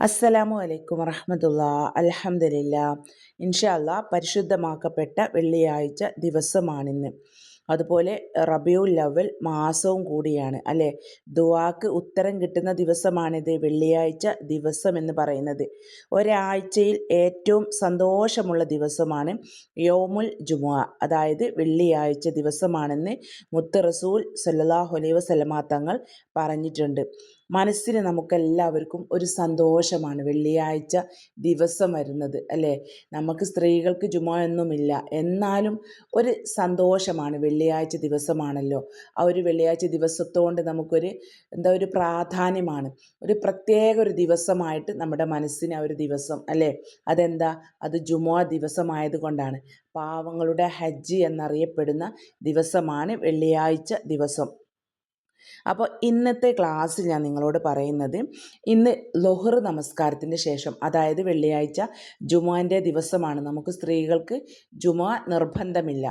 അസ്സലാമു അലൈക്കും വറഹമത്തുള്ള. അലഹമില്ല ഇൻഷല്ല പരിശുദ്ധമാക്കപ്പെട്ട വെള്ളിയാഴ്ച ദിവസമാണിന്ന്. അതുപോലെ റബിയുൽ ലവൽ മാസവും കൂടിയാണ് അല്ലേ? ദുവാക്ക് ഉത്തരം കിട്ടുന്ന ദിവസമാണിത് വെള്ളിയാഴ്ച ദിവസം എന്ന് പറയുന്നത്. ഒരാഴ്ചയിൽ ഏറ്റവും സന്തോഷമുള്ള ദിവസമാണ് യോമുൽ ജുമുഅ അതായത് വെള്ളിയാഴ്ച ദിവസമാണെന്ന് മുത്ത് റസൂൽ സല്ലാഹു അലൈ വസല്ലമ തങ്ങൾ പറഞ്ഞിട്ടുണ്ട്. മനസ്സിന് നമുക്കെല്ലാവർക്കും ഒരു സന്തോഷമാണ്. വെള്ളിയാഴ്ച ദിവസം വരുന്നത് അല്ലേ? നമുക്ക് സ്ത്രീകൾക്ക് ജുമ ഒന്നുമില്ല. എന്നാലും ഒരു സന്തോഷമാണ് വെള്ളിയാഴ്ച ദിവസമാണല്ലോ. ആ ഒരു വെള്ളിയാഴ്ച ദിവസത്തോണ്ട് നമുക്കൊരു എന്താ ഒരു പ്രാധാന്യമാണ്. ഒരു പ്രത്യേക ഒരു ദിവസമായിട്ട് നമ്മുടെ മനസ്സിന് ആ ഒരു ദിവസം അല്ലേ? അതെന്താ? അത് ജുമുഅ ദിവസമായത് കൊണ്ടാണ് പാവങ്ങളുടെ ഹജ്ജ് എന്നറിയപ്പെടുന്ന ദിവസമാണ് വെള്ളിയാഴ്ച ദിവസം. അപ്പോൾ ഇന്നത്തെ ക്ലാസ്സിൽ ഞാൻ നിങ്ങളോട് പറയുന്നത് ഇന്ന് ലൊഹർ നമസ്കാരത്തിന് ശേഷം അതായത് വെള്ളിയാഴ്ച ജുമാന്റെ ദിവസമാണ്. നമുക്ക് സ്ത്രീകൾക്ക് ജുമാ നിർബന്ധമില്ല.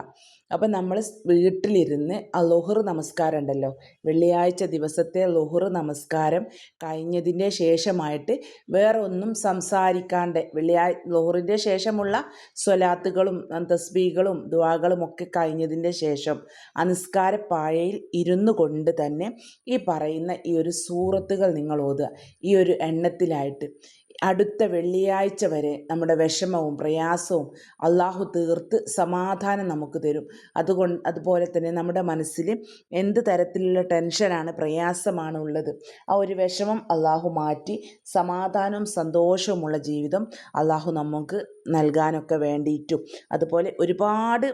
അപ്പം നമ്മൾ വീട്ടിലിരുന്ന് ലൊഹർ നമസ്കാരം ഉണ്ടല്ലോ. വെള്ളിയാഴ്ച ദിവസത്തെ ലൊഹർ നമസ്കാരം കഴിഞ്ഞതിന്റെ ശേഷമായിട്ട് വേറെ ഒന്നും സംസാരിക്കാണ്ട് വെള്ളിയാഴ്ച ലൊഹറിന്റെ ശേഷമുള്ള സ്വലാത്തുകളും തസ്ബീകളും ദുവാകളും ഒക്കെ കഴിഞ്ഞതിന്റെ ശേഷം അനുസ്കാര പായയിൽ ഇരുന്നു കൊണ്ട് തന്നെ ഈ പറയുന്ന ഈ ഒരു സൂറത്തുകൾ നിങ്ങൾ ഓതുക. ഈ ഒരു എണ്ണത്തിലായിട്ട്. അടുത്ത വെള്ളിയാഴ്ച വരെ നമ്മുടെ വിഷമവും പ്രയാസവും അള്ളാഹു തീർത്ത് സമാധാനം നമുക്ക് തരും. അതുകൊണ്ട് അതുപോലെ തന്നെ നമ്മുടെ മനസ്സിൽ എന്ത് തരത്തിലുള്ള ടെൻഷനാണ് പ്രയാസമാണ് ഉള്ളത് ആ ഒരു വിഷമം അള്ളാഹു മാറ്റി സമാധാനവും സന്തോഷവുമുള്ള ജീവിതം അള്ളാഹു നമുക്ക് നൽകാനൊക്കെ വേണ്ടിയിട്ടും. അതുപോലെ ഒരുപാട്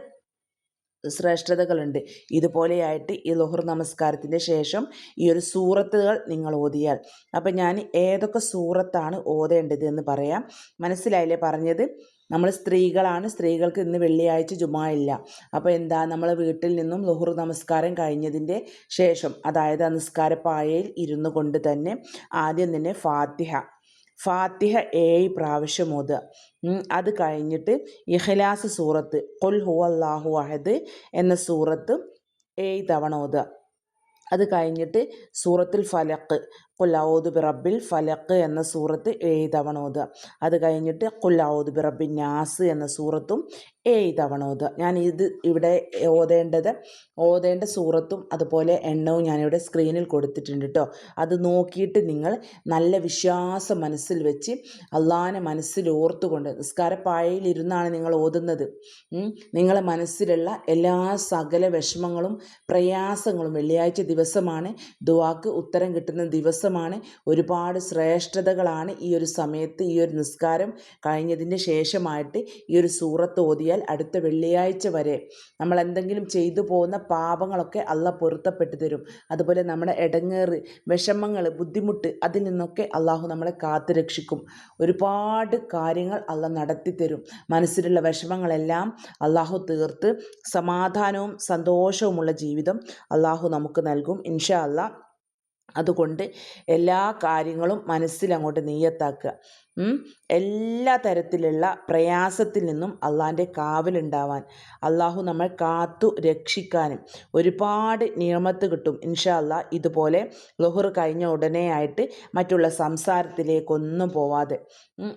ശ്രേഷ്ഠതകളുണ്ട്. ഇതുപോലെയായിട്ട് ഈ ലുഹർ നമസ്കാരത്തിന്റെ ശേഷം ഈ ഒരു സൂറത്തുകൾ നിങ്ങൾ ഓതിയാൽ. അപ്പം ഞാൻ ഏതൊക്കെ സൂറത്താണ് ഓതേണ്ടത് എന്ന് പറയാം. മനസ്സിലായില്ലേ പറഞ്ഞത്? നമ്മൾ സ്ത്രീകളാണ് സ്ത്രീകൾക്ക് ഇന്ന് വെള്ളിയാഴ്ച ജുമാ ഇല്ല. അപ്പോൾ എന്താ നമ്മൾ വീട്ടിൽ നിന്നും ലുഹുർ നമസ്കാരം കഴിഞ്ഞതിന്റെ ശേഷം അതായത് നിസ്കാരപ്പായയിൽ ഇരുന്നു കൊണ്ട് തന്നെ ആദ്യം തന്നെ ഫാത്തിഹ ഫാത്തിഹ ഏഴ് പ്രാവശ്യം ഓതുക. അത് കഴിഞ്ഞിട്ട് ഇഖ്ലാസ് സൂറത്ത് കൊൽ ഹു അള്ളാഹു അഹദ് എന്ന സൂറത്ത് ഏഴ് തവണ ഓതുക. അത് കഴിഞ്ഞിട്ട് സൂറത്തുൽ ഫലക്ക് കുല്ലാവൂദ് ബിറബിൽ ഫലക്ക് എന്ന സൂറത്ത് ഏഴ് തവണ അത് കഴിഞ്ഞിട്ട് കുല്ലാവൂദ് ബിറബിൻ നാസ് എന്ന സൂറത്തും ഏഴ് ഞാൻ ഇത് ഇവിടെ ഓതേണ്ടത് ഓതേണ്ട സൂറത്തും അതുപോലെ എണ്ണവും ഞാനിവിടെ സ്ക്രീനിൽ കൊടുത്തിട്ടുണ്ട് കേട്ടോ അത് നോക്കിയിട്ട് നിങ്ങൾ നല്ല വിശ്വാസം മനസ്സിൽ വെച്ച് അള്ളാഹാനെ മനസ്സിൽ ഓർത്തുകൊണ്ട് നിസ്കാരപ്പായയിലിരുന്നാണ് നിങ്ങൾ ഓതുന്നത്. നിങ്ങളെ മനസ്സിലുള്ള എല്ലാ സകല വിഷമങ്ങളും പ്രയാസങ്ങളും വെള്ളിയാഴ്ച ദിവസമാണ്. ദുവാക്ക് ഉത്തരം കിട്ടുന്ന ദിവസം ദിവസമാണ്. ഒരുപാട് ശ്രേഷ്ഠതകളാണ് ഈ ഒരു സമയത്ത് ഈ ഒരു നിസ്കാരം കഴിഞ്ഞതിന് ശേഷമായിട്ട് ഈ ഒരു സൂറത്ത് ഓതിയാൽ അടുത്ത വെള്ളിയാഴ്ച വരെ നമ്മൾ എന്തെങ്കിലും ചെയ്തു പോകുന്ന പാപങ്ങളൊക്കെ അല്ല പൊരുത്തപ്പെട്ടു തരും. അതുപോലെ നമ്മുടെ ഇടങ്ങേറ് വിഷമങ്ങൾ ബുദ്ധിമുട്ട് അതിൽ നിന്നൊക്കെ അള്ളാഹു നമ്മളെ കാത്തു രക്ഷിക്കും. ഒരുപാട് കാര്യങ്ങൾ അല്ല നടത്തി തരും. മനസ്സിലുള്ള വിഷമങ്ങളെല്ലാം അള്ളാഹു തീർത്ത് സമാധാനവും സന്തോഷവുമുള്ള ജീവിതം അള്ളാഹു നമുക്ക് നൽകും. ഇൻഷാ അള്ളാഹ് അതുകൊണ്ട് എല്ലാ കാര്യങ്ങളും മനസ്സിലങ്ങോട്ട് നീയത്താക്കുക എല്ലാ തരത്തിലുള്ള പ്രയാസത്തിൽ നിന്നും അള്ളാന്റെ കാവലുണ്ടാവാൻ അള്ളാഹു നമ്മൾ കാത്തു രക്ഷിക്കാനും ഒരുപാട് നിയമത്ത് കിട്ടും. ഇൻഷാ ഇതുപോലെ ലൊഹർ കഴിഞ്ഞ ഉടനെ ആയിട്ട് മറ്റുള്ള സംസാരത്തിലേക്കൊന്നും പോവാതെ.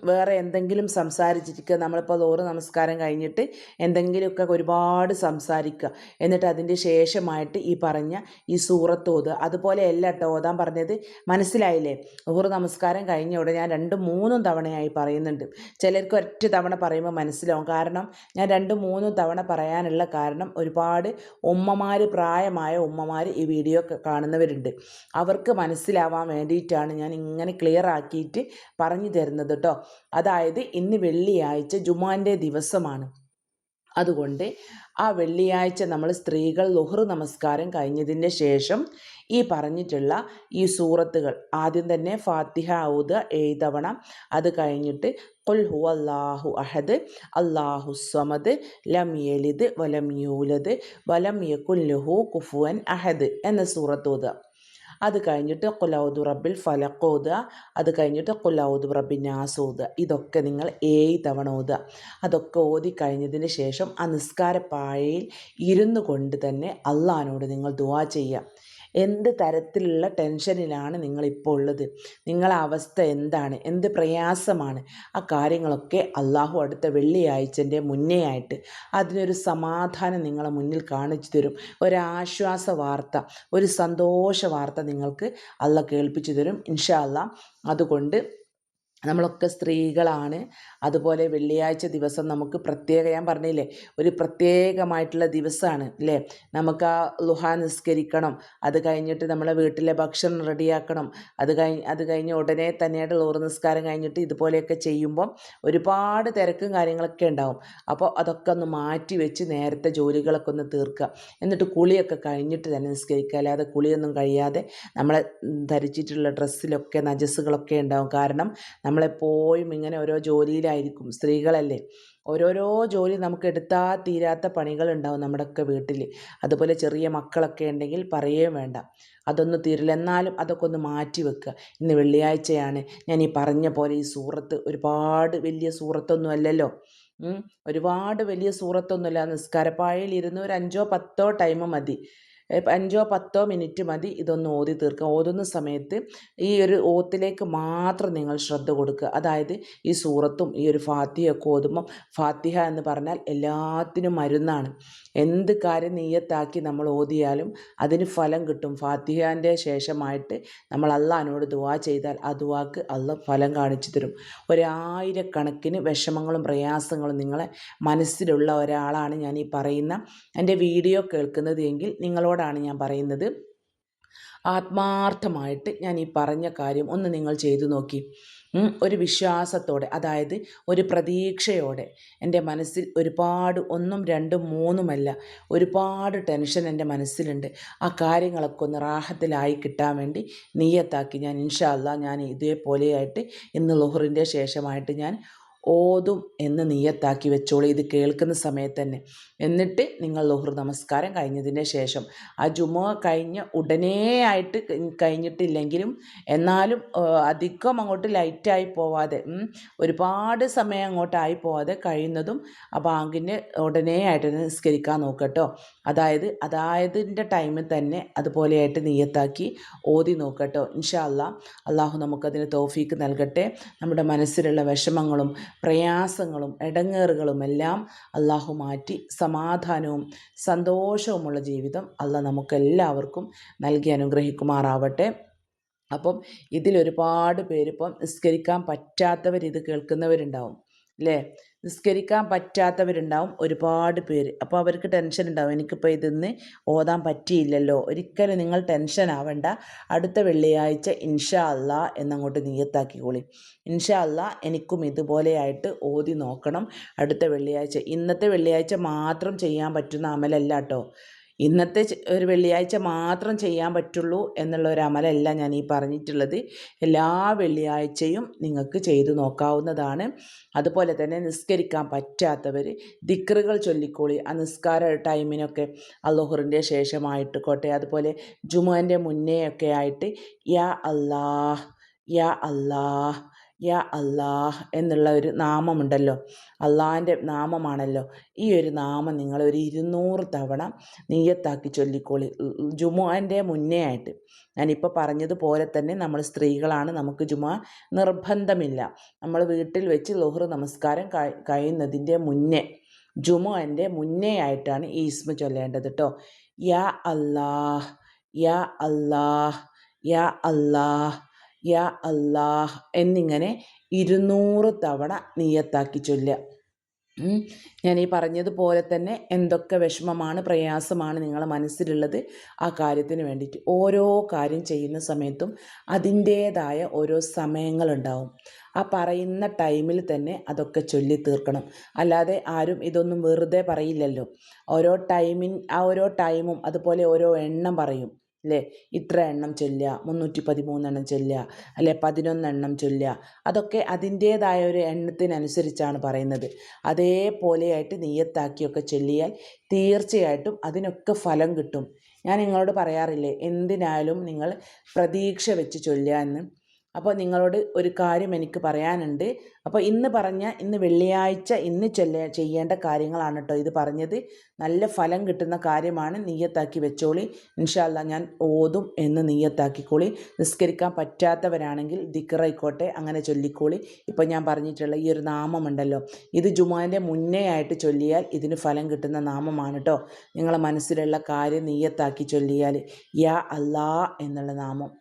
വേറെ എന്തെങ്കിലും സംസാരിച്ചിരിക്കുക നമ്മളിപ്പോൾ ലോറ് നമസ്കാരം കഴിഞ്ഞിട്ട് എന്തെങ്കിലുമൊക്കെ ഒരുപാട് സംസാരിക്കുക. എന്നിട്ട് അതിന്റെ ശേഷമായിട്ട് ഈ പറഞ്ഞ ഈ സൂറത്തോത് അതുപോലെ അല്ല കേട്ടോ ഓതാൻ പറഞ്ഞത്. മനസ്സിലായില്ലേ? ലോറ് നമസ്കാരം കഴിഞ്ഞ ഉടനെ ഞാൻ രണ്ടും മൂന്നും തവണയായി പറയുന്നുണ്ട്. ചിലർക്ക് ഒറ്റ തവണ പറയുമ്പോൾ മനസ്സിലാവും. കാരണം ഞാൻ രണ്ടും മൂന്നും തവണ പറയാനുള്ള കാരണം ഒരുപാട് ഉമ്മമാർ പ്രായമായ ഉമ്മമാർ ഈ വീഡിയോ കാണുന്നവരുണ്ട്. അവർക്ക് മനസ്സിലാവാൻ വേണ്ടിയിട്ടാണ് ഞാൻ ഇങ്ങനെ ക്ലിയർ ആക്കിയിട്ട് പറഞ്ഞു തരുന്നത് കേട്ടോ അതായത് ഇന്ന് വെള്ളിയാഴ്ച ജുമാന്റെ ദിവസമാണ്. അതുകൊണ്ട് ആ വെള്ളിയാഴ്ച നമ്മൾ സ്ത്രീകൾ ലുഹർ നമസ്കാരം കഴിഞ്ഞതിന് ശേഷം ഈ പറഞ്ഞിട്ടുള്ള ഈ സൂറത്തുകൾ ആദ്യം തന്നെ ഫാത്തിഹ ഔദ എഴുതവണ. അത് കഴിഞ്ഞിട്ട് കൊൽ ഹു അള്ളാഹു അഹദ് അള്ളാഹു സമദ് ലം യലിദ് വലം യൂലദ് വലം യക്കുല്ലഹു കുഫുവൻ അഹദ് എന്ന സൂറത്ത് ഓതുക. അത് കഴിഞ്ഞിട്ട് കുലൗദു റബ്ബിൽ ഫലക്ക് ഓതുക അത് കഴിഞ്ഞിട്ട് കുലൗദു റബ്ബിൻ നാസ് ഓതുക. ഇതൊക്കെ നിങ്ങൾ ഏഴ് തവണ ഓതുക. അതൊക്കെ ഓതി കഴിഞ്ഞതിന് ശേഷം ആ നിസ്കാര പാഴയിൽ ഇരുന്നു കൊണ്ട് തന്നെ അള്ളഹാനോട് നിങ്ങൾ ദുവാ ചെയ്യുക. എന്ത് തരത്തിലുള്ള ടെൻഷനിലാണ് നിങ്ങളിപ്പോൾ ഉള്ളത്? നിങ്ങളെ അവസ്ഥ എന്താണ്? എന്ത് പ്രയാസമാണ്? ആ കാര്യങ്ങളൊക്കെ അള്ളാഹു അടുത്ത വെള്ളിയാഴ്ചന്റെ മുന്നേ ആയിട്ട് അതിനൊരു സമാധാനം നിങ്ങളെ മുന്നിൽ കാണിച്ചു തരും. ഒരാശ്വാസ വാർത്ത ഒരു സന്തോഷ വാർത്ത നിങ്ങൾക്ക് അള്ള കേൾപ്പിച്ചു തരും. ഇൻഷാ അല്ലാ അതുകൊണ്ട് നമ്മളൊക്കെ സ്ത്രീകളാണ്. അതുപോലെ വെള്ളിയാഴ്ച ദിവസം നമുക്ക് പ്രത്യേക ഞാൻ പറഞ്ഞില്ലേ ഒരു പ്രത്യേകമായിട്ടുള്ള ദിവസമാണ് അല്ലേ നമുക്ക് ആ ലുഹ നിസ്കരിക്കണം അത് കഴിഞ്ഞിട്ട് നമ്മളെ വീട്ടിലെ ഭക്ഷണം റെഡിയാക്കണം അത് കഴിഞ്ഞ് അത് കഴിഞ്ഞ് ഉടനെ തന്നെയായിട്ട് ലോറ് നിസ്കാരം കഴിഞ്ഞിട്ട് ഇതുപോലെയൊക്കെ ചെയ്യുമ്പം ഒരുപാട് തിരക്കും കാര്യങ്ങളൊക്കെ ഉണ്ടാവും. അപ്പോൾ അതൊക്കെ ഒന്ന് മാറ്റി വെച്ച് നേരത്തെ ജോലികളൊക്കെ ഒന്ന് തീർക്കുക. എന്നിട്ട് കുളിയൊക്കെ കഴിഞ്ഞിട്ട് തന്നെ നിസ്കരിക്കുക. അല്ലാതെ കുളിയൊന്നും കഴിയാതെ നമ്മളെ ധരിച്ചിട്ടുള്ള ഡ്രസ്സിലൊക്കെ നജസ്സുകളൊക്കെ ഉണ്ടാവും. കാരണം നമ്മളെപ്പോഴും ഇങ്ങനെ ഓരോ ജോലിയിലായിരിക്കും സ്ത്രീകളല്ലേ? ഓരോരോ ജോലി നമുക്ക് എടുത്താൽ തീരാത്ത പണികളുണ്ടാവും നമ്മുടെയൊക്കെ വീട്ടിൽ അതുപോലെ ചെറിയ മക്കളൊക്കെ ഉണ്ടെങ്കിൽ പറയുകയും വേണ്ട. അതൊന്നും തീരില്ല. എന്നാലും അതൊക്കെ ഒന്ന് മാറ്റി വെക്കുക. ഇന്ന് വെള്ളിയാഴ്ചയാണ്. ഞാൻ ഈ പറഞ്ഞ പോലെ ഈ സൂറത്ത് ഒരുപാട് വലിയ സൂറത്തൊന്നും അല്ലല്ലോ. ഒരുപാട് വലിയ സൂറത്തൊന്നുമില്ല. നിസ്കാരപ്പായയിൽ ഇരുന്ന് ഒരു അഞ്ചോ പത്തോ ടൈം മതി. അഞ്ചോ പത്തോ മിനിറ്റ് മതി ഇതൊന്ന് ഓതി തീർക്കുക. ഓതുന്ന സമയത്ത് ഈ ഒരു ഓത്തിലേക്ക് മാത്രം നിങ്ങൾ ശ്രദ്ധ കൊടുക്കുക. അതായത് ഈ സൂറത്തും ഈ ഒരു ഫാത്തിയൊക്കെ ഓതുമ്പം ഫാത്തിഹ എന്ന് പറഞ്ഞാൽ എല്ലാത്തിനും മരുന്നാണ്. എന്ത് കാര്യം നീയത്താക്കി നമ്മൾ ഓതിയാലും അതിന് ഫലം കിട്ടും. ഫാത്തിഹാന്റെ ശേഷമായിട്ട് നമ്മൾ അള്ളഹാനോട് ദുവാ ചെയ്താൽ ആ ദുവാക്ക് അള്ള ഫലം കാണിച്ചു തരും. ഒരായിരക്കണക്കിന് വിഷമങ്ങളും പ്രയാസങ്ങളും നിങ്ങളെ മനസ്സിലുള്ള ഒരാളാണ് ഞാൻ ഈ പറയുന്ന. എന്റെ വീഡിയോ കേൾക്കുന്നത് എങ്കിൽ നിങ്ങളോട് നിങ്ങളോടാണ് ഞാൻ പറയുന്നത്. ആത്മാർത്ഥമായിട്ട് ഞാൻ ഈ പറഞ്ഞ കാര്യം ഒന്ന് നിങ്ങൾ ചെയ്തു നോക്കി. ഒരു വിശ്വാസത്തോടെ അതായത് ഒരു പ്രതീക്ഷയോടെ എന്റെ മനസ്സിൽ ഒരുപാട് ഒന്നും രണ്ടും മൂന്നുമല്ല ഒരുപാട് ടെൻഷൻ എന്റെ മനസ്സിലുണ്ട്. ആ കാര്യങ്ങളൊക്കെ ഒന്ന് റാഹത്തിലായി കിട്ടാൻ വേണ്ടി നീയത്താക്കി ഞാൻ ഇൻഷാല്ല ഞാൻ ഇതേപോലെയായിട്ട് ഇന്ന് ലുഹറിന്റെ ശേഷമായിട്ട് ഞാൻ ഓതും എന്ന് നീയത്താക്കി വെച്ചോളൂ. ഇത് കേൾക്കുന്ന സമയത്ത് തന്നെ എന്നിട്ട് നിങ്ങൾ ലുഹർ നമസ്കാരം കഴിഞ്ഞതിന് ശേഷം ആ ജുമ കഴിഞ്ഞ ഉടനെ ആയിട്ട് കഴിഞ്ഞിട്ടില്ലെങ്കിലും എന്നാലും അധികം അങ്ങോട്ട് ലൈറ്റായി പോവാതെ ഒരുപാട് സമയം അങ്ങോട്ടായി പോവാതെ കഴിയുന്നതും ആ ബാങ്കിന്റെ ഉടനെ ആയിട്ട് നിസ്കരിക്കാൻ നോക്കട്ടോ അതായത് അതായതിന്റെ ടൈമിൽ തന്നെ അതുപോലെയായിട്ട് നീയത്താക്കി ഓതി നോക്കട്ടോ ഇൻഷാ അള്ളാഹു നമുക്കതിന് തോഫീക്ക് നൽകട്ടെ. നമ്മുടെ മനസ്സിലുള്ള വിഷമങ്ങളും പ്രയാസങ്ങളും ഇടങ്ങേറുകളും എല്ലാം അള്ളാഹു മാറ്റി സമാധാനവും സന്തോഷവുമുള്ള ജീവിതം അല്ല നമുക്കെല്ലാവർക്കും നൽകി അനുഗ്രഹിക്കുമാറാവട്ടെ. അപ്പം ഇതിലൊരുപാട് പേരിപ്പം നിസ്കരിക്കാൻ പറ്റാത്തവർ ഇത് കേൾക്കുന്നവരുണ്ടാവും അല്ലേ നിസ്കരിക്കാൻ പറ്റാത്തവരുണ്ടാവും ഒരുപാട് പേര്. അപ്പോൾ അവർക്ക് ടെൻഷൻ ഉണ്ടാവും. എനിക്കിപ്പോൾ ഇതിന്ന് ഓതാൻ പറ്റിയില്ലല്ലോ. ഒരിക്കലും നിങ്ങൾ ടെൻഷൻ ആവണ്ട. അടുത്ത വെള്ളിയാഴ്ച ഇൻഷാ അല്ലാ എന്നങ്ങോട്ട് നീയത്താക്കിക്കോളി. ഇൻഷാ അല്ലാ എനിക്കും ഇതുപോലെയായിട്ട് ഓതി നോക്കണം. അടുത്ത വെള്ളിയാഴ്ച. ഇന്നത്തെ വെള്ളിയാഴ്ച മാത്രം ചെയ്യാൻ പറ്റുന്ന അമലല്ല കേട്ടോ. ഇന്നത്തെ ഒരു വെള്ളിയാഴ്ച മാത്രം ചെയ്യാൻ പറ്റുള്ളൂ എന്നുള്ള ഒരു അമലല്ല ഞാൻ ഈ പറഞ്ഞിട്ടുള്ളത്. എല്ലാ വെള്ളിയാഴ്ചയും നിങ്ങൾക്ക് ചെയ്തു നോക്കാവുന്നതാണ്. അതുപോലെ തന്നെ നിസ്കരിക്കാൻ പറ്റാത്തവർ ദിക്റുകൾ ചൊല്ലിക്കോളി. ആ നിസ്കാര ടൈമിനൊക്കെ അള്ളഹുറിന്റെ ശേഷമായിട്ട് കോട്ടെ. അതുപോലെ ജുമാന്റെ മുന്നേ ഒക്കെ ആയിട്ട് യാ അല്ലാഹ് യാ അല്ലാഹ് യാ അല്ലാഹ് എന്നുള്ള ഒരു നാമമുണ്ടല്ലോ. അള്ളാഹിന്റെ നാമമാണല്ലോ. ഈ ഒരു നാമം നിങ്ങൾ ഒരു ഇരുന്നൂറ് തവണ നീയത്താക്കി ചൊല്ലിക്കോളി. ജുമുഅന്റെ മുന്നേ ആയിട്ട്. ഞാനിപ്പോൾ പറഞ്ഞതുപോലെ തന്നെ നമ്മൾ സ്ത്രീകളാണ് നമുക്ക് ജുമ നിർബന്ധമില്ല. നമ്മൾ വീട്ടിൽ വെച്ച് ലോഹർ നമസ്കാരം കഴിയുന്നതിന്റെ മുന്നേ ജുമുഅന്റെ മുന്നേ ആയിട്ടാണ് ഈ ഇസ്മ ചൊല്ലേണ്ടത് കേട്ടോ യാ അല്ലാഹ് യാ അല്ലാഹ് യാ അല്ലാഹ് യാ അല്ലാഹ് എന്നിങ്ങനെ ഇരുന്നൂറ് തവണ നീയത്താക്കി ചൊല്ലുക. ഞാൻ ഈ പറഞ്ഞതുപോലെ തന്നെ എന്തൊക്കെ വിഷമമാണ് പ്രയാസമാണ് നിങ്ങളെ മനസ്സിലുള്ളത് ആ കാര്യത്തിന് വേണ്ടിയിട്ട്. ഓരോ കാര്യം ചെയ്യുന്ന സമയത്തും അതിന്റേതായ ഓരോ സമയങ്ങളുണ്ടാവും. ആ പറയുന്ന ടൈമിൽ തന്നെ അതൊക്കെ ചൊല്ലി തീർക്കണം. അല്ലാതെ ആരും ഇതൊന്നും വെറുതെ പറയില്ലല്ലോ. ഓരോ ടൈമിൻ ആ ഓരോ ടൈമും അതുപോലെ ഓരോ എണ്ണം പറയും. അല്ലേ ഇത്ര എണ്ണം ചൊല്ലുക മുന്നൂറ്റി പതിമൂന്നെണ്ണം ചൊല്ലുക അല്ലെ പതിനൊന്നെണ്ണം ചൊല്ലുക. അതൊക്കെ അതിന്റേതായ ഒരു എണ്ണത്തിനനുസരിച്ചാണ് പറയുന്നത്. അതേപോലെയായിട്ട് നെയ്യത്താക്കിയൊക്കെ ചൊല്ലിയാൽ തീർച്ചയായിട്ടും അതിനൊക്കെ ഫലം കിട്ടും. ഞാൻ നിങ്ങളോട് പറയാറില്ലേ എന്തിനായാലും നിങ്ങൾ പ്രതീക്ഷ വെച്ച് ചൊല്ലുക എന്ന്. അപ്പോൾ നിങ്ങളോട് ഒരു കാര്യം എനിക്ക് പറയാനുണ്ട്. അപ്പോൾ ഇന്ന് പറഞ്ഞ ഇന്ന് വെള്ളിയാഴ്ച ഇന്ന് ചൊല്ല ചെയ്യേണ്ട കാര്യങ്ങളാണ് കേട്ടോ ഇത് പറഞ്ഞത്. നല്ല ഫലം കിട്ടുന്ന കാര്യമാണ് നീയത്താക്കി വെച്ചോളി. ഇൻഷാല്ല ഞാൻ ഓതും എന്ന് നീയത്താക്കിക്കോളി നിസ്കരിക്കാൻ പറ്റാത്തവരാണെങ്കിൽ ദിക്കറായിക്കോട്ടെ അങ്ങനെ ചൊല്ലിക്കോളി. ഇപ്പോൾ ഞാൻ പറഞ്ഞിട്ടുള്ള ഈ ഒരു നാമമുണ്ടല്ലോ ഇത് ജുമാന്റെ മുന്നേ ആയിട്ട് ചൊല്ലിയാൽ ഇതിന് ഫലം കിട്ടുന്ന നാമമാണ് കേട്ടോ നിങ്ങളെ മനസ്സിലുള്ള കാര്യം നീയത്താക്കി ചൊല്ലിയാൽ യാ അല്ലാ എന്നുള്ള നാമം.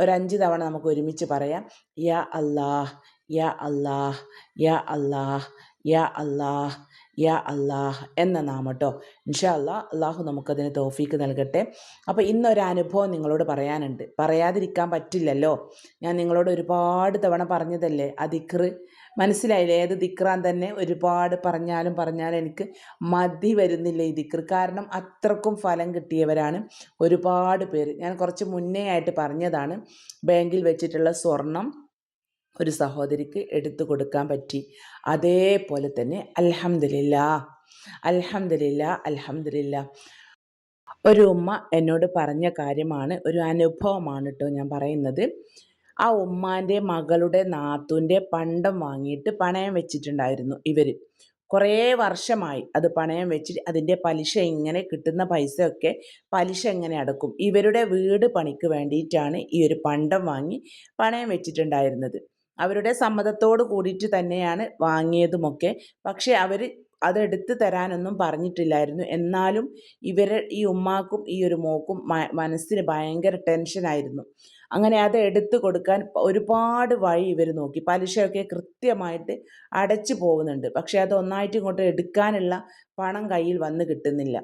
ഒരഞ്ച് തവണ നമുക്ക് ഒരുമിച്ച് പറയാം. യാ അല്ലാഹ് യാ അല്ലാഹ് യാ അല്ലാഹ് യാ അല്ലാഹ് യാ അല്ലാഹ് എന്ന നാമം കേട്ടോ ഇൻഷാ അല്ലാ അള്ളാഹു നമുക്കതിന് തോഫീക്ക് നൽകട്ടെ. അപ്പോൾ ഇന്നൊരു അനുഭവം നിങ്ങളോട് പറയാനുണ്ട്. പറയാതിരിക്കാൻ പറ്റില്ലല്ലോ. ഞാൻ നിങ്ങളോട് ഒരുപാട് തവണ പറഞ്ഞതല്ലേ? ആ ദിക്റ്. മനസ്സിലായില്ലേ? ഏത് ദിക്റാൻ തന്നെ ഒരുപാട് പറഞ്ഞാലും പറഞ്ഞാലും എനിക്ക് മതി വരുന്നില്ല ഈ ദിക്ർ കാരണം അത്രക്കും ഫലം കിട്ടിയവരാണ് ഒരുപാട് പേര്. ഞാൻ കുറച്ച് മുന്നേ ആയിട്ട് പറഞ്ഞതാണ്. ബാങ്കിൽ വെച്ചിട്ടുള്ള സ്വർണം ഒരു സഹോദരിക്ക് എടുത്തു കൊടുക്കാൻ പറ്റി. അതേപോലെ തന്നെ അൽഹമില്ല അൽഹമില്ല അൽഹമില്ല ഒരു ഉമ്മ എന്നോട് പറഞ്ഞ കാര്യമാണ് ഒരു അനുഭവമാണ് കേട്ടോ ഞാൻ പറയുന്നത്. ആ ഉമ്മാന്റെ മകളുടെ നാത്തൂന്റെ പണ്ടം വാങ്ങിയിട്ട് പണയം വെച്ചിട്ടുണ്ടായിരുന്നു ഇവർ കുറേ വർഷമായി അത് പണയം വെച്ചിട്ട് അതിന്റെ പലിശ ഇങ്ങനെ കിട്ടുന്ന പൈസയൊക്കെ പലിശ എങ്ങനെ അടക്കും. ഇവരുടെ വീട് പണിക്ക് വേണ്ടിയിട്ടാണ് ഈ ഒരു പണ്ടം വാങ്ങി പണയം വെച്ചിട്ടുണ്ടായിരുന്നത്. അവരുടെ സമ്മതത്തോട് കൂടിയിട്ട് തന്നെയാണ് വാങ്ങിയതുമൊക്കെ. പക്ഷേ അവർ അതെടുത്ത് തരാനൊന്നും പറഞ്ഞിട്ടില്ലായിരുന്നു. എന്നാലും ഇവരെ ഈ ഉമ്മാക്കും ഈ ഒരു മോക്കും മനസ്സിന് ഭയങ്കര ടെൻഷനായിരുന്നു അങ്ങനെ അത് എടുത്തു കൊടുക്കാൻ ഒരുപാട് വഴി ഇവർ നോക്കി. പലിശയൊക്കെ കൃത്യമായിട്ട് അടച്ചു പോകുന്നുണ്ട്. പക്ഷേ അത് ഒന്നായിട്ട് ഇങ്ങോട്ട് എടുക്കാനുള്ള പണം കയ്യിൽ വന്ന് കിട്ടുന്നില്ല.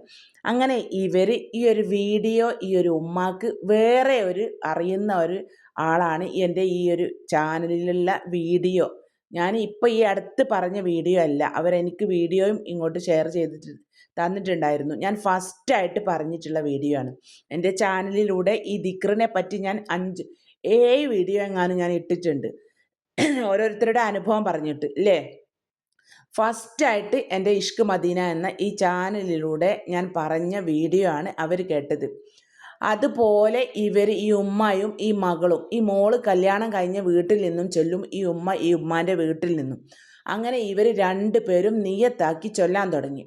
അങ്ങനെ ഇവർ ഈ ഒരു വീഡിയോ ഈ ഒരു ഉമ്മാക്ക് വേറെ ഒരു അറിയുന്ന ഒരു ആളാണ് എന്റെ ഈ ഒരു ചാനലിലുള്ള വീഡിയോ. ഞാൻ ഇപ്പോൾ ഈ അടുത്ത് പറഞ്ഞ വീഡിയോ അല്ല. അവരെനിക്ക് വീഡിയോയും ഇങ്ങോട്ട് ഷെയർ ചെയ്തിട്ട് തന്നിട്ടുണ്ടായിരുന്നു. ഞാൻ ഫസ്റ്റായിട്ട് പറഞ്ഞിട്ടുള്ള വീഡിയോ ആണ്. എന്റെ ചാനലിലൂടെ ഈ ദിക്റിനെ പറ്റി ഞാൻ അഞ്ച് ഏഴ് വീഡിയോ എങ്ങാനും ഞാൻ ഇട്ടിട്ടുണ്ട്. ഓരോരുത്തരുടെ അനുഭവം പറഞ്ഞിട്ട് ഇല്ലേ ഫസ്റ്റായിട്ട് എന്റെ ഇഷ്ക് മദീന എന്ന ഈ ചാനലിലൂടെ ഞാൻ പറഞ്ഞ വീഡിയോ ആണ് അവർ കേട്ടത്. അതുപോലെ ഇവർ ഈ ഉമ്മയും ഈ മകളും ഈ മോൾ കല്യാണം കഴിഞ്ഞ വീട്ടിൽ നിന്നും ചൊല്ലും ഈ ഉമ്മ ഈ ഉമ്മാന്റെ വീട്ടിൽ നിന്നും. അങ്ങനെ ഇവർ രണ്ട് പേരും നീയത്താക്കി ചൊല്ലാൻ തുടങ്ങി.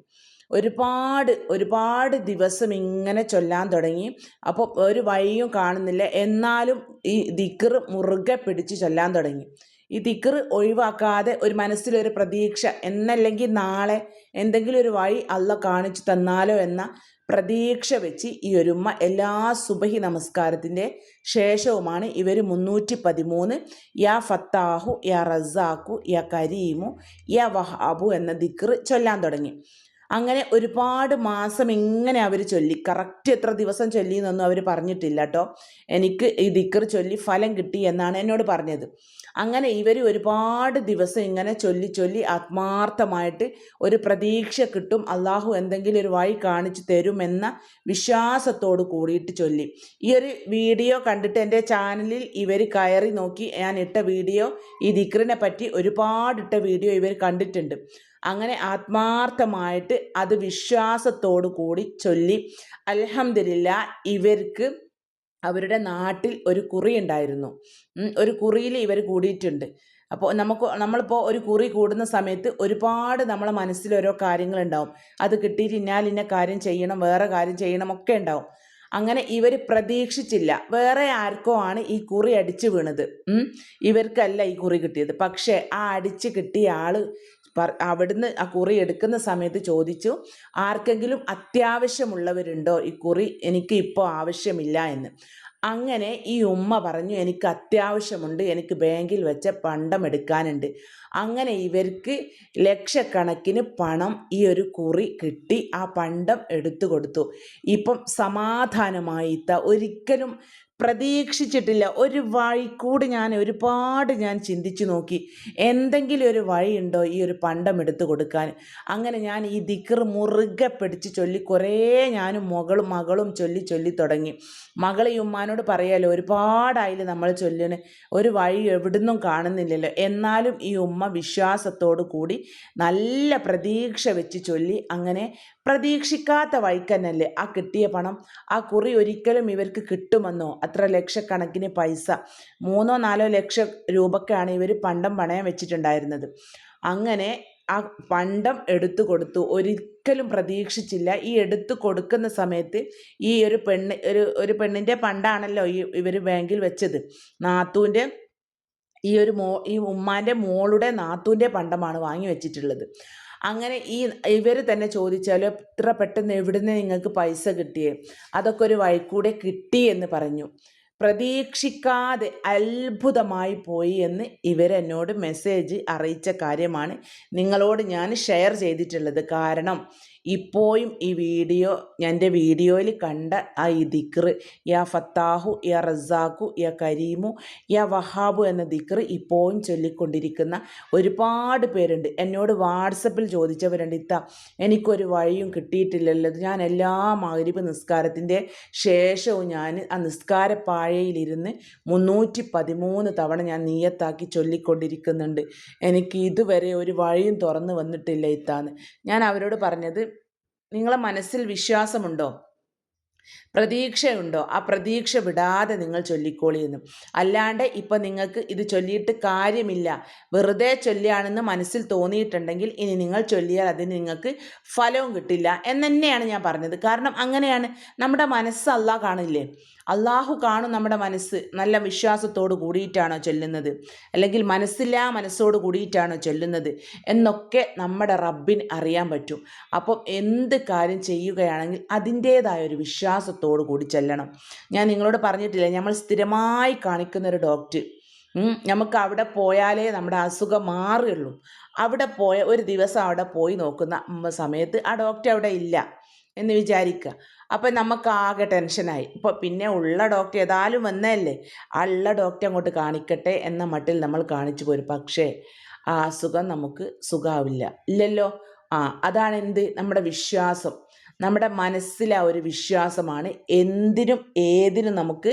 ഒരുപാട് ഒരുപാട് ദിവസം ഇങ്ങനെ ചൊല്ലാൻ തുടങ്ങി. അപ്പോൾ ഒരു വഴിയും കാണുന്നില്ല. എന്നാലും ഈ ദിക്കറ് മുറുകെ പിടിച്ച് ചൊല്ലാൻ തുടങ്ങി. ഈ ദിക്കറ് ഒഴിവാക്കാതെ ഒരു മനസ്സിലൊരു പ്രതീക്ഷ എന്നല്ലെങ്കിൽ നാളെ എന്തെങ്കിലും ഒരു വഴി അല്ല കാണിച്ചു തന്നാലോ എന്ന പ്രതീക്ഷ വെച്ച് ഈ ഒരുമ്മ എല്ലാ സുബഹി നമസ്കാരത്തിന്റെ ശേഷവുമാണ് ഇവർ മുന്നൂറ്റി പതിമൂന്ന് യാ ഫത്താഹു യാ റസാഖു യാ കരീമു യാ വഹാബു എന്ന ദിക്ർ ചൊല്ലാൻ തുടങ്ങി. അങ്ങനെ ഒരുപാട് മാസം ഇങ്ങനെ അവർ ചൊല്ലി. കറക്റ്റ് എത്ര ദിവസം ചൊല്ലി എന്നൊന്നും അവർ പറഞ്ഞിട്ടില്ല കേട്ടോ എനിക്ക് ഈ ദിക്കർ ചൊല്ലി ഫലം കിട്ടി എന്നാണ് എന്നോട് പറഞ്ഞത്. അങ്ങനെ ഇവർ ഒരുപാട് ദിവസം ഇങ്ങനെ ചൊല്ലി ചൊല്ലി ആത്മാർത്ഥമായിട്ട് ഒരു പ്രതീക്ഷ കിട്ടും. അള്ളാഹു എന്തെങ്കിലും ഒരു വഴി കാണിച്ചു തരുമെന്ന വിശ്വാസത്തോട് കൂടിയിട്ട് ചൊല്ലി. ഈ ഒരു വീഡിയോ കണ്ടിട്ട് എന്റെ ചാനലിൽ ഇവർ കയറി നോക്കി. ഞാൻ ഇട്ട വീഡിയോ ഈ ദിക്കറിനെ പറ്റി ഒരുപാട് ഇട്ട വീഡിയോ ഇവർ കണ്ടിട്ടുണ്ട്. അങ്ങനെ ആത്മാർത്ഥമായിട്ട് അത് വിശ്വാസത്തോടു കൂടി ചൊല്ലി അലഹമില്ല ഇവർക്ക് അവരുടെ നാട്ടിൽ ഒരു കുറി ഉണ്ടായിരുന്നു. ഒരു കുറിയിൽ ഇവർ കൂടിയിട്ടുണ്ട്. അപ്പോൾ നമുക്ക് നമ്മളിപ്പോൾ ഒരു കുറി കൂടുന്ന സമയത്ത് ഒരുപാട് നമ്മളെ മനസ്സിൽ ഓരോ കാര്യങ്ങളുണ്ടാവും. അത് കിട്ടിയിട്ട് ഇന്നാൽ ഇന്ന കാര്യം ചെയ്യണം വേറെ കാര്യം ചെയ്യണം ഒക്കെ ഉണ്ടാവും. അങ്ങനെ ഇവർ പ്രതീക്ഷിച്ചില്ല. വേറെ ആർക്കോ ആണ് ഈ കുറി അടിച്ചു വീണത്. ഇവർക്കല്ല ഈ കുറി കിട്ടിയത്. പക്ഷേ ആ അടിച്ച് കിട്ടിയ പറ അവിടുന്ന് ആ കുറി എടുക്കുന്ന സമയത്ത് ചോദിച്ചു ആർക്കെങ്കിലും അത്യാവശ്യമുള്ളവരുണ്ടോ? ഈ കുറി എനിക്ക് ഇപ്പോൾ ആവശ്യമില്ല എന്ന്. അങ്ങനെ ഈ ഉമ്മ പറഞ്ഞു എനിക്ക് അത്യാവശ്യമുണ്ട് എനിക്ക് ബാങ്കിൽ വെച്ച പണ്ടം എടുക്കാനുണ്ട്. അങ്ങനെ ഇവർക്ക് ലക്ഷക്കണക്കിന് പണം ഈ ഒരു കുറി കിട്ടി ആ പണ്ടം എടുത്തു കൊടുത്തു. ഇപ്പം സമാധാനമായി ഇത്ത ഒരിക്കലും പ്രതീക്ഷിച്ചിട്ടില്ല. ഒരു വഴി കൂടി ഞാൻ ഒരുപാട് ഞാൻ ചിന്തിച്ചു നോക്കി. എന്തെങ്കിലും ഒരു വഴിയുണ്ടോ ഈ ഒരു പണ്ടം എടുത്തു കൊടുക്കാൻ? അങ്ങനെ ഞാൻ ഈ ദിക്കർ മുറുകെ പിടിച്ച് ചൊല്ലി കുറേ ഞാനും മകളും മകളും ചൊല്ലി ചൊല്ലി തുടങ്ങി. മകൾ ഈ ഉമ്മാനോട് പറയാലോ ഒരുപാടായില്ല നമ്മൾ ചൊല്ലിന് ഒരു വഴി എവിടുന്നും കാണുന്നില്ലല്ലോ. എന്നാലും ഈ ഉമ്മ വിശ്വാസത്തോടു കൂടി നല്ല പ്രതീക്ഷ വെച്ച് ചൊല്ലി അങ്ങനെ പ്രതീക്ഷിക്കാത്ത വഴിക്കന്നല്ലേ ആ കിട്ടിയ പണം? ആ കുറി ഒരിക്കലും ഇവർക്ക് കിട്ടുമെന്നോ? അത്ര ലക്ഷക്കണക്കിന് പൈസ. മൂന്നോ നാലോ ലക്ഷം രൂപക്കാണ് ഇവർ പണ്ടം പണയം വെച്ചിട്ടുണ്ടായിരുന്നത്. അങ്ങനെ ആ പണ്ടം എടുത്തു കൊടുത്തു. ഒരിക്കലും പ്രതീക്ഷിച്ചില്ല. ഈ എടുത്തു കൊടുക്കുന്ന സമയത്ത് ഈ ഒരു പെണ്ണ് ഒരു ഒരു പെണ്ണിന്റെ പണ്ടാണല്ലോ ഈ ഇവർ ബാങ്കിൽ വെച്ചത്. നാത്തൂന്റെ ഈ ഒരു മോ ഈ ഉമ്മാന്റെ മോളുടെ നാത്തൂന്റെ പണ്ടമാണ് വാങ്ങി വെച്ചിട്ടുള്ളത്. അങ്ങനെ ഈ ഇവർ തന്നെ ചോദിച്ചാൽ ഇത്ര പെട്ടെന്ന് എവിടുന്ന് നിങ്ങൾക്ക് പൈസ കിട്ടിയേ? അതൊക്കെ ഒരു വഴിക്കൂടെ കിട്ടി എന്ന് പറഞ്ഞു. പ്രതീക്ഷിക്കാതെ അത്ഭുതമായി പോയി എന്ന് ഇവരെന്നോട് മെസ്സേജ് അറിയിച്ച കാര്യമാണ് നിങ്ങളോട് ഞാൻ ഷെയർ ചെയ്തിട്ടുള്ളത്. കാരണം ഇപ്പോഴും ഈ വീഡിയോ എന്റെ വീഡിയോയിൽ കണ്ട ആ ഈ ദിക്ർ യാ ഫത്താഹു യാ റസാഖു യാ കരീമു യാ വഹാബു എന്ന ദിക്ർ ഇപ്പോഴും ചൊല്ലിക്കൊണ്ടിരിക്കുന്ന ഒരുപാട് പേരുണ്ട്. എന്നോട് വാട്സപ്പിൽ ചോദിച്ചവരുണ്ട് ഇത്ത എനിക്കൊരു വഴിയും കിട്ടിയിട്ടില്ലല്ലോ. ഞാൻ എല്ലാ മകരീബ് നിസ്കാരത്തിന്റെ ശേഷവും ഞാൻ ആ നിസ്കാരപ്പാഴയിലിരുന്ന് മുന്നൂറ്റി പതിമൂന്ന് തവണ ഞാൻ നീയത്താക്കി ചൊല്ലിക്കൊണ്ടിരിക്കുന്നുണ്ട്. എനിക്ക് ഇതുവരെ ഒരു വഴിയും തുറന്നു വന്നിട്ടില്ല ഇത്താന്ന്. ഞാൻ അവരോട് പറഞ്ഞത് നിങ്ങളെ മനസ്സിൽ വിശ്വാസമുണ്ടോ? പ്രതീക്ഷയുണ്ടോ? ആ പ്രതീക്ഷ വിടാതെ നിങ്ങൾ ചൊല്ലിക്കോളി എന്നും അല്ലാണ്ട് ഇപ്പം നിങ്ങൾക്ക് ഇത് ചൊല്ലിയിട്ട് കാര്യമില്ല. വെറുതെ ചൊല്ലിയാണെന്ന് മനസ്സിൽ തോന്നിയിട്ടുണ്ടെങ്കിൽ ഇനി നിങ്ങൾ ചൊല്ലിയാൽ അതിന് നിങ്ങൾക്ക് ഫലവും കിട്ടില്ല എന്ന് തന്നെയാണ് ഞാൻ പറഞ്ഞത്. കാരണം അങ്ങനെയാണ്. നമ്മുടെ മനസ്സ് അല്ല കാണില്ലേ? അള്ളാഹു കാണും നമ്മുടെ മനസ്സ് നല്ല വിശ്വാസത്തോട് കൂടിയിട്ടാണോ ചൊല്ലുന്നത്? അല്ലെങ്കിൽ മനസ്സില്ലാ മനസ്സോട് കൂടിയിട്ടാണോ ചൊല്ലുന്നത്? എന്നൊക്കെ നമ്മുടെ റബ്ബിന് അറിയാൻ പറ്റും. അപ്പം എന്ത് കാര്യം ചെയ്യുകയാണെങ്കിൽ അതിന്റേതായ ഒരു വിശ്വാസത്തോട് കൂടി ചെല്ലണം. ഞാൻ നിങ്ങളോട് പറഞ്ഞിട്ടില്ല നമ്മൾ സ്ഥിരമായി കാണിക്കുന്ന ഒരു ഡോക്ടർ. നമുക്ക് അവിടെ പോയാലേ നമ്മുടെ അസുഖം മാറുകയുള്ളൂ. അവിടെ പോയ ഒരു ദിവസം അവിടെ പോയി നോക്കുന്ന സമയത്ത് ആ ഡോക്ടർ അവിടെ ഇല്ല. എന്ന് വിചാരിക്കുക. അപ്പം നമുക്ക് ആകെ ടെൻഷനായി. ഇപ്പോൾ പിന്നെ ഉള്ള ഡോക്ടർ ഏതായാലും വന്നതല്ലേ? ആ ഉള്ള ഡോക്ടറെ അങ്ങോട്ട് കാണിക്കട്ടെ എന്ന മട്ടിൽ നമ്മൾ കാണിച്ചു പോരും. പക്ഷേ ആ അസുഖം നമുക്ക് സുഖാവില്ല. ഇല്ലല്ലോ? ആ അതാണ് എന്ത്? നമ്മുടെ വിശ്വാസം. നമ്മുടെ മനസ്സിലെ ഒരു വിശ്വാസമാണ് എന്തിനും ഏതിനും നമുക്ക്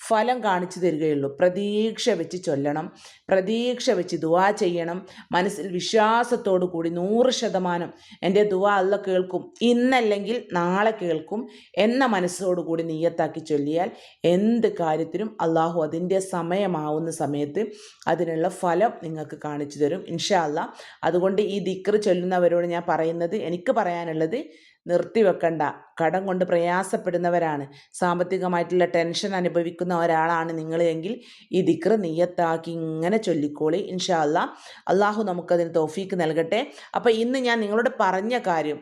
ഫലം കാണിച്ചു തരികയുള്ളൂ. പ്രതീക്ഷ വെച്ച് ചൊല്ലണം. പ്രതീക്ഷ വെച്ച് ദുവാ ചെയ്യണം. മനസ്സിൽ വിശ്വാസത്തോടു കൂടി നൂറ് ശതമാനം എന്റെ ദുവാ അല്ല കേൾക്കും. ഇന്നല്ലെങ്കിൽ നാളെ കേൾക്കും എന്ന മനസ്സോടുകൂടി നീയത്താക്കി ചൊല്ലിയാൽ എന്ത് കാര്യത്തിനും അള്ളാഹു അതിന്റെ സമയമാവുന്ന സമയത്ത് അതിനുള്ള ഫലം നിങ്ങൾക്ക് കാണിച്ചു തരും. ഇൻഷാ അല്ല അതുകൊണ്ട് ഈ ദിക്ർ ചൊല്ലുന്നവരോട് ഞാൻ പറയുന്നത് എനിക്ക് പറയാനുള്ളത് നിർത്തിവെക്കണ്ട. കടം കൊണ്ട് പ്രയാസപ്പെടുന്നവരാണ്. സാമ്പത്തികമായിട്ടുള്ള ടെൻഷൻ അനുഭവിക്കുന്ന ഒരാളാണ് നിങ്ങൾ എങ്കിൽ ഈ ദിക്ർ നീയത്താക്കി ഇങ്ങനെ ചൊല്ലിക്കോളി. ഇൻഷാ അല്ലാ അള്ളാഹു നമുക്കതിന് തോഫീക്ക് നൽകട്ടെ. അപ്പോൾ ഇന്ന് ഞാൻ നിങ്ങളോട് പറഞ്ഞ കാര്യം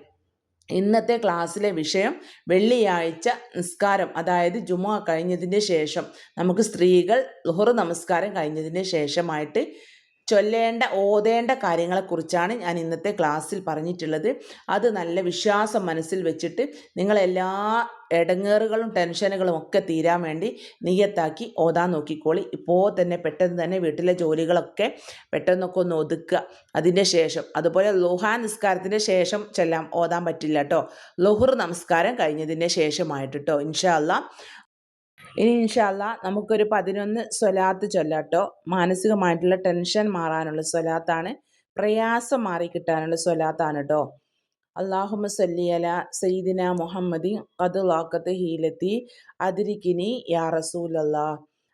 ഇന്നത്തെ ക്ലാസ്സിലെ വിഷയം വെള്ളിയാഴ്ച നിസ്കാരം അതായത് ജുമ കഴിഞ്ഞതിന്റെ ശേഷം. നമുക്ക് സ്ത്രീകൾ ലുഹർ നമസ്കാരം കഴിഞ്ഞതിന്റെ ശേഷമായിട്ട് ചൊല്ലേണ്ട ഓതേണ്ട കാര്യങ്ങളെക്കുറിച്ചാണ് ഞാൻ ഇന്നത്തെ ക്ലാസ്സിൽ പറഞ്ഞിട്ടുള്ളത്. അത് നല്ല വിശ്വാസം മനസ്സിൽ വെച്ചിട്ട് നിങ്ങളെല്ലാ ഇടങ്ങേറുകളും ടെൻഷനുകളും ഒക്കെ തീരാൻ വേണ്ടി നീയത്താക്കി ഓതാൻ നോക്കിക്കോളി. ഇപ്പോൾ തന്നെ പെട്ടെന്ന് തന്നെ വീട്ടിലെ ജോലികളൊക്കെ പെട്ടെന്നൊക്കെ ഒന്ന് ഒതുക്കുക. അതിന്റെ ശേഷം അതുപോലെ ലോഹാ നിസ്കാരത്തിന്റെ ശേഷം ചെല്ലാം ഓതാൻ പറ്റില്ല കേട്ടോ ലൊഹുർ നമസ്കാരം കഴിഞ്ഞതിന്റെ ശേഷമായിട്ട് കേട്ടോ ഇൻഷാ ഇനി ഇൻഷാല്ല നമുക്കൊരു പതിനൊന്ന് സ്വലാത്ത് ചൊല്ലാട്ടോ. മാനസികമായിട്ടുള്ള ടെൻഷൻ മാറാനുള്ള സ്വലാത്താണ്. പ്രയാസം മാറി കിട്ടാനുള്ള സ്വലാത്താണ് കേട്ടോ അള്ളാഹുമ സല്ലിയല സയ്യിദിന മുഹമ്മദി കതുലാക്കത്ത് ഹീലത്തി അതിരിക്കിനി യാ റസൂലല്ലാ.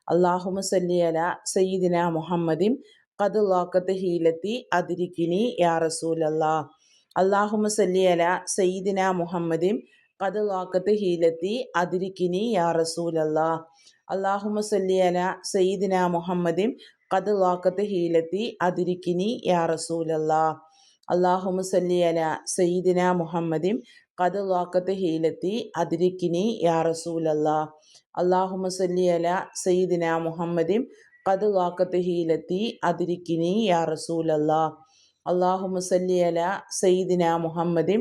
അള്ളാഹുമ സല്ലിയല സയ്യിദിന മുഹമ്മദിൻ കതുലാക്കത്ത് ഹീലത്തി അതിരിക്കിനി യാ റസൂലല്ലാ. അള്ളാഹുമ സല്ലിയല സയ്യിദിന മുഹമ്മദിൻ കത് ഹീലത്തി അതിരിക്കിനി യാ റസൂലല്ലാ. അള്ളാഹുമ സല്ലി അല സയ്യിദിന മുഹമ്മദിൻ കത് വാക്കത്ത് ഹീലത്തി അതിരിക്കിനി യാ റസൂലല്ലാ. അള്ളാഹുമ സല്ലി അല സയ്യിദിന മുഹമ്മദിൻ കത് വാക്കത്ത് ഹീലത്തി അതിരിക്കിനി യാ റസൂലല്ലാ. അള്ളാഹുമ സല്ലിയല സയ്യിദിന മുഹമ്മദിൻ കത് വാക്കത്ത് ഹീലത്തി അതിരിക്കിനി യാ റസൂലല്ലാ. അള്ളാഹുമ സല്ലിയല സയ്യിദിന മുഹമ്മദിൻ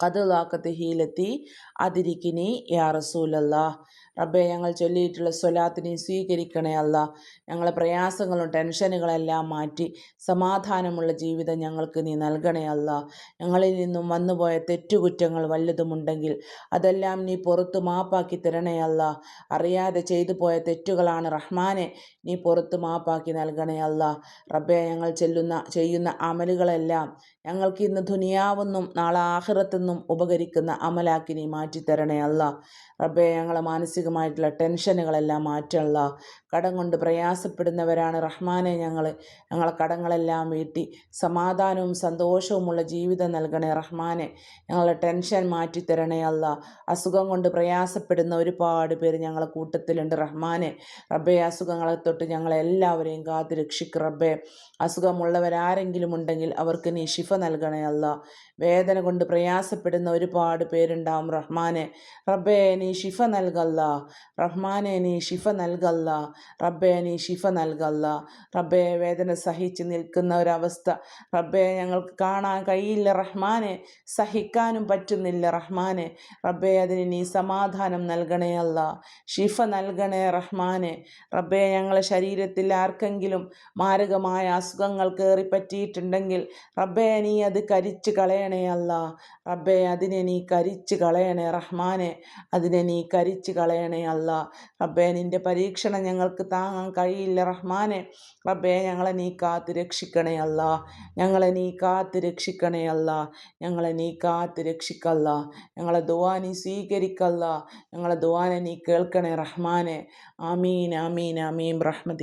കതുലാക്കത്ത് ഹീലെത്തി അതിരിക്കിനി യാ റസൂലല്ലാ റബ്ബെ ഞങ്ങൾ ചൊല്ലിയിട്ടുള്ള സ്വലാത്തിനെ സ്വീകരിക്കണേ അല്ല. ഞങ്ങളെ പ്രയാസങ്ങളും ടെൻഷനുകളെല്ലാം മാറ്റി സമാധാനമുള്ള ജീവിതം ഞങ്ങൾക്ക് നീ നൽകണേ അല്ല. ഞങ്ങളിൽ നിന്നും വന്നുപോയ തെറ്റുകുറ്റങ്ങൾ വല്ലതുമുണ്ടെങ്കിൽ അതെല്ലാം നീ പുറത്തു മാപ്പാക്കി തരണേ അല്ല. അറിയാതെ ചെയ്തു പോയ തെറ്റുകളാണ് റഹ്മാനെ നീ പുറത്ത് മാപ്പാക്കി നൽകണേ അല്ല. റബ്ബെ ഞങ്ങൾ ചെല്ലുന്ന ചെയ്യുന്ന അമലുകളെല്ലാം ഞങ്ങൾക്ക് ഇന്ന് ദുനിയാവെന്നും നാളെ ആഹ്റത്തെന്നും ഉപകരിക്കുന്ന അമലാക്കി നീ മാറ്റിത്തരണേ അല്ല. റബ്ബെ ഞങ്ങളെ മാനസികമായിട്ടുള്ള ടെൻഷനുകളെല്ലാം മാറ്റല്ല കടം കൊണ്ട് പ്രയാസപ്പെടുന്നവരാണ് റഹ്മാനെ ഞങ്ങൾ ഞങ്ങളെ കടങ്ങളെല്ലാം വീട്ടി സമാധാനവും സന്തോഷവുമുള്ള ജീവിതം നൽകണേ റഹ്മാനെ. ഞങ്ങളെ ടെൻഷൻ മാറ്റിത്തരണേ അല്ല. അസുഖം കൊണ്ട് പ്രയാസപ്പെടുന്ന ഒരുപാട് പേര് ഞങ്ങളെ കൂട്ടത്തിലുണ്ട് റഹ്മാനെ. റബ്ബെ അസുഖങ്ങളെ തൊട്ട് ഞങ്ങളെല്ലാവരെയും കാത്തു രക്ഷിക്കും റബ്ബെ. അസുഖമുള്ളവരാരെങ്കിലും ഉണ്ടെങ്കിൽ അവർക്ക് നീ ശിഫ നൽകണേ അല്ല വേദന കൊണ്ട് പ്രയാസപ്പെടുന്ന ഒരുപാട് പേരുണ്ടാവും റഹ്മാനെ. റബ്ബേ നീ ഷിഫ നൽകല്ല. റഹ്മാനെ നീ ഷിഫ നൽകല്ല. റബ്ബേ നീ ഷിഫ നൽകല്ല. റബ്ബേ വേദന സഹിച്ച് നിൽക്കുന്ന ഒരവസ്ഥ. റബ്ബേ ഞങ്ങൾക്ക് കാണാൻ കഴിയില്ല റഹ്മാനെ. സഹിക്കാനും പറ്റുന്നില്ല റഹ്മാനെ. റബ്ബേ അതിന് നീ സമാധാനം നൽകണേ അല്ല. ഷിഫ നൽകണേ റഹ്മാനെ. റബ്ബേ ഞങ്ങളെ ശരീരത്തിൽ ആർക്കെങ്കിലും മാരകമായ അസുഖങ്ങൾ കയറി പറ്റിയിട്ടുണ്ടെങ്കിൽ റബ്ബെ നീ അത് കരിച്ച് കളയണേ. അല്ല. റബ്ബെ അതിനെ നീ കരിച്ച് കളയണേ. റഹ്മാനെ അതിനെ നീ കരിച്ച് കളയണേ അല്ല. റബ്ബെ നിന്റെ പരീക്ഷണം ഞങ്ങൾക്ക് താങ്ങാൻ കഴിയില്ല. റഹ്മാനെ റബ്ബെ ഞങ്ങളെ നീ കാത്ത് രക്ഷിക്കണേ അല്ല. ഞങ്ങളെ നീ കാത്ത് രക്ഷിക്കണേ അല്ല. ഞങ്ങളെ നീ കാത്ത് രക്ഷിക്കല്ല. ഞങ്ങളെ ദുവാ നീ സ്വീകരിക്കല്ല. ഞങ്ങളെ ദുവാനെ നീ കേൾക്കണേ റഹ്മാനെ. ആമീൻ ആമീൻ ആമീൻ.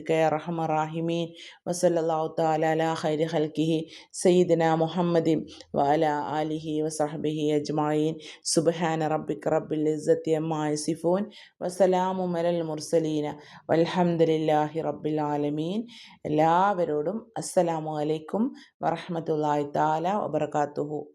കെ റഹ്മ റാഹിമീൻ. വസല്ലാഹു താല ഹൈരി ഹൽക്കിഹി സയ്യിദന മുഹമ്മദ് വഅല ആലിഹി വസഹബിഹി അജ്മായിൻ സുബ്ഹാന റബ്ബിക റബ്ബിൽ ഇസ്സത്തി അമ്മാ യസിഫൂൻ. വസലാമു മലൽ മുർസലീന. വൽഹംദുലില്ലാഹി റബ്ബിൽ ആലമീൻ. എല്ലാവരോടും അസ്സലാമു അലൈക്കും വറഹ്മത്തുള്ളാഹി തആല വബറകാതുഹു